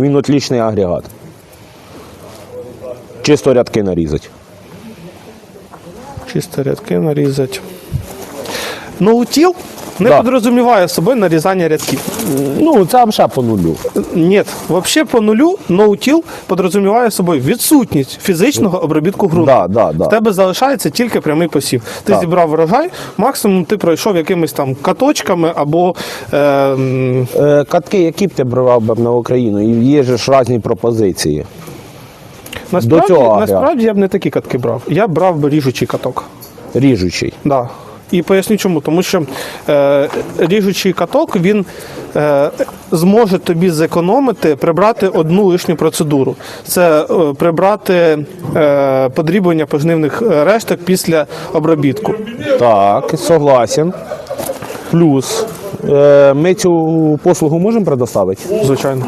Він отлічний агрегат. Чисто рядки нарізати. Чисто рядки нарізати. Ноутіл не Да. підрозуміває собою нарізання рядків. Ну, це взагалі по нулю. Ні, взагалі по нулю ноутіл підрозуміває собою відсутність фізичного обробітку ґрунту. Да, да, да. В тебе залишається тільки прямий посів. Ти Так. зібрав врожай, максимум ти пройшов якимись там каточками або е, Е, катки, які б ти брав би на Україну? Є ж різні пропозиції. насправді, цього насправді я б не такі катки брав. Я брав би ріжучий каток. Ріжучий. Да. І поясню чому. Тому що е, ріжучий каток він е, зможе тобі зекономити, прибрати одну лишню процедуру. Це е, прибрати е, подрібування пожнивних е, решток після обробітку. Так, согласен. Плюс. Е, ми цю послугу можемо предоставити? Звичайно.